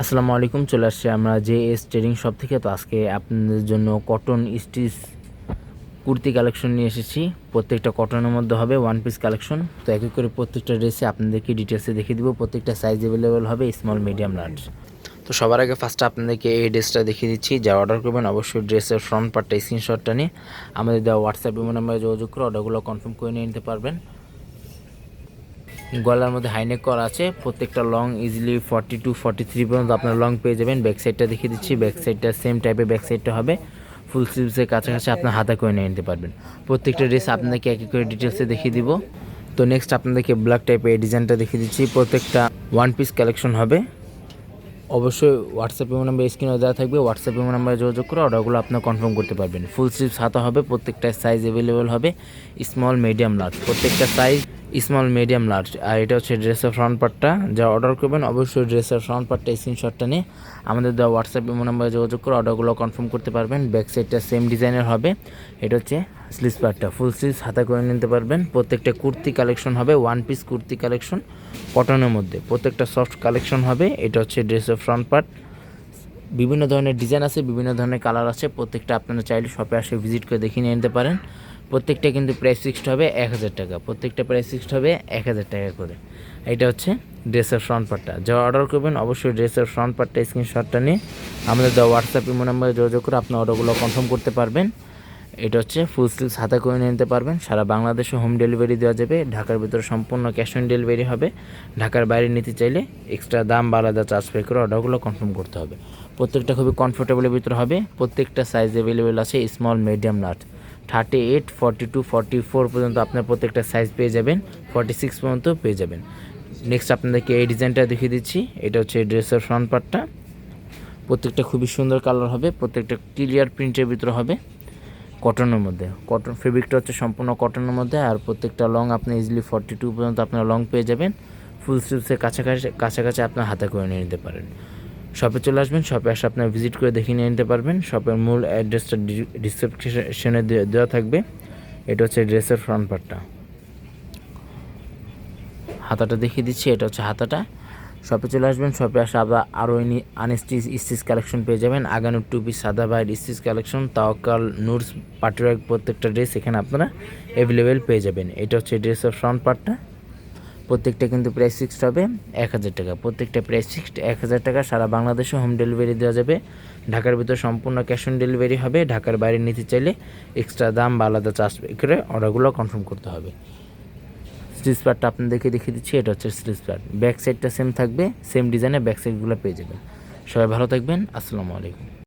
আসসালামু আলাইকুম, চলে আসছে আমরা জে এস ট্রেডিং শপ থেকে। তো আজকে আপনাদের জন্য কটন স্টিচ কুর্তি কালেকশন নিয়ে এসেছি। প্রত্যেকটা কটনের মধ্যে হবে ওয়ান পিস কালেকশন তো এক এক করে প্রত্যেকটা ড্রেসে আপনাদেরকে ডিটেলসে দেখিয়ে দিব। প্রত্যেকটা সাইজ অ্যাভেলেবেল হবে স্মল মিডিয়াম লার্জ তো সবার আগে ফার্স্টে আপনাদেরকে এই ড্রেসটা দেখিয়ে দিচ্ছি। যা অর্ডার করবেন, অবশ্যই ড্রেসের ফ্রন্ট পার্টটা স্ক্রিনশটটা নিয়ে আমাদের দেওয়া হোয়াটসঅ্যাপ ইমো নাম্বারে যোগাযোগ করে অর্ডারগুলো কনফার্ম করে নিয়ে নিতে পারবেন। গলার মধ্যে হাইনেক করা আছে। প্রত্যেকটা long easily forty two forty three পর্যন্ত আপনার লং পেয়ে যাবেন। ব্যাক সাইডটা দেখিয়ে দিচ্ছি। ব্যাক সাইডটা সেম টাইপের ব্যাক সাইডটা হবে। ফুল স্লিভসের কাছাকাছি আপনার হাতা করে নিয়ে নিতে পারবেন। প্রত্যেকটা ড্রেস আপনাদেরকে এক এক করে ডিটেলসে দেখিয়ে দিব। তো নেক্সট আপনাদেরকে ব্ল্যাক টাইপের এই ডিজাইনটা দেখিয়ে দিচ্ছি। প্রত্যেকটা ওয়ান পিস কালেকশন হবে। অবশ্যই হোয়াটসঅ্যাপ ইমো নাম্বার স্ক্রিনে দেওয়া থাকবে। হোয়াটসঅ্যাপ ইমো নাম্বারে যোগাযোগ করে অর্ডারগুলো আপনার কনফার্ম করতে পারবেন। ফুল স্লিভস হাতা হবে, প্রত্যেকটা সাইজ অ্যাভেলেবেল হবে। স্মল মিডিয়াম লার্জ প্রত্যেকটা সাইজ স্মল মিডিয়াম লার্জ আর এটা হচ্ছে ড্রেসের ফ্রন্ট পার্টটা যা অর্ডার করবেন, অবশ্যই ড্রেসের ফ্রন্ট পার্টটা স্ক্রিনশটটা নিয়ে আমাদের দেওয়া হোয়াটসঅ্যাপ ইমো নাম্বারে যোগাযোগ করে অর্ডারগুলো কনফার্ম করতে পারবেন। ব্যাক সাইডটা সেম ডিজাইনের হবে। এটা হচ্ছে স্লিভস পার্টটা ফুল স্লিভস হাতা করে নিতে পারবেন। প্রত্যেকটা কুর্তি কালেকশন হবে ওয়ান পিস কুর্তি কালেকশন কটনের মধ্যে। প্রত্যেকটা সফট কালেকশন হবে। এটা হচ্ছে ড্রেসের ফ্রন্ট পার্ট বিভিন্ন ধরনের ডিজাইন আছে, বিভিন্ন ধরনের কালার আছে। প্রত্যেকটা আপনারা চাইলে শপে আসে ভিজিট করে দেখে নিয়ে নিতে পারেন। প্রত্যেকটা কিন্তু প্রাইস ফিক্সড হবে এক হাজার টাকা। প্রত্যেকটা প্রাইস ফিক্সড হবে এক হাজার টাকা করে। এটা হচ্ছে ড্রেসের ফ্রন্ট পার্টটা যা অর্ডার করবেন, অবশ্যই ড্রেসের ফ্রন্ট পার্টটা স্ক্রিনশটটা নিয়ে আমাদের দেওয়া হোয়াটসঅ্যাপ ইমো নাম্বারে যোগাযোগ করে আপনি অর্ডারগুলো কনফার্ম করতে পারবেন। এটা হচ্ছে ফুল স্লিভস হাতে করে নিতে পারবেন। সারা বাংলাদেশে হোম ডেলিভারি দেওয়া যাবে। ঢাকার ভিতরে সম্পূর্ণ ক্যাশ অন ডেলিভারি হবে। ঢাকার বাইরে নিতে চাইলে এক্সট্রা দাম বা আলাদা চার্জ পে করে অর্ডারগুলো কনফার্ম করতে হবে। প্রত্যেকটা খুবই কমফোর্টেবলের ভিতরে হবে। প্রত্যেকটা সাইজ অ্যাভেলেবেল আছে small medium large thirty eight, forty two, forty four পর্যন্ত আপনার প্রত্যেকটা সাইজ পেয়ে যাবেন, ফর্টি সিক্স পর্যন্ত পেয়ে যাবেন। নেক্সট আপনাদেরকে এই ডিজাইনটা দেখিয়ে দিচ্ছি, এটা হচ্ছে ড্রেসের ফ্রন্ট পার্টটা প্রত্যেকটা খুবই সুন্দর কালার হবে, প্রত্যেকটা ক্লিয়ার প্রিন্টের ভিতরে হবে। কটনের মধ্যে কটন ফেব্রিকটা হচ্ছে সম্পূর্ণ কটনের মধ্যে, আর প্রত্যেকটা লং আপনি ইজিলি ফর্টি টু পর্যন্ত আপনার লং পেয়ে যাবেন। ফুল স্লিভসের কাছাকাছি কাছাকাছি আপনার হাতে করে নিয়ে নিতে পারেন। শপে চলে আসবেন শপে এসে আপনার ভিজিট করে দেখে নিয়ে নিতে পারবেন। শপের মূল অ্যাড্রেসটা ডিসক্রিপশনে দেওয়া থাকবে। এটা হচ্ছে ড্রেসের ফ্রন্ট পার্টটা হাতাটা দেখিয়ে দিচ্ছি, এটা হচ্ছে হাতাটা। শপে চলে আসবেন শপে আসে আবার আরও আনস্টিচ স্টিচ কালেকশন পেয়ে যাবেন। আগানুর টু পিস সাদা বাইট স্টিচ কালেকশন, তাওকাল, নুরস পাটিওয়ার্ক প্রত্যেকটা ড্রেস এখানে আপনারা অ্যাভেলেবেল পেয়ে যাবেন। এটা হচ্ছে ড্রেসের ফ্রন্ট পার্টটা প্রত্যেকটা কিন্তু প্রাইস ফিক্সড হবে, এক হাজার টাকা। প্রত্যেকটা প্রাইস ফিক্সড এক হাজার টাকা, সারা বাংলাদেশে হোম ডেলিভারি দেওয়া যাবে। ঢাকার ভিতর সম্পূর্ণ ক্যাশ অন ডেলিভারি হবে, ঢাকার বাইরে নিতে চাইলে এক্সট্রা দাম বা আলাদা চার্জ করে অর্ডারগুলো কনফার্ম করতে হবে। স্লিজ প্যাডটা আপনাদেরকে দেখিয়ে দিচ্ছি, এটা হচ্ছে স্লিজ প্যাড ব্যাক সাইডটা সেম থাকবে সেম ডিজাইনের ব্যাক সাইডগুলো পেয়ে যাবেন। সবাই ভালো থাকবেন, আসসালামু আলাইকুম।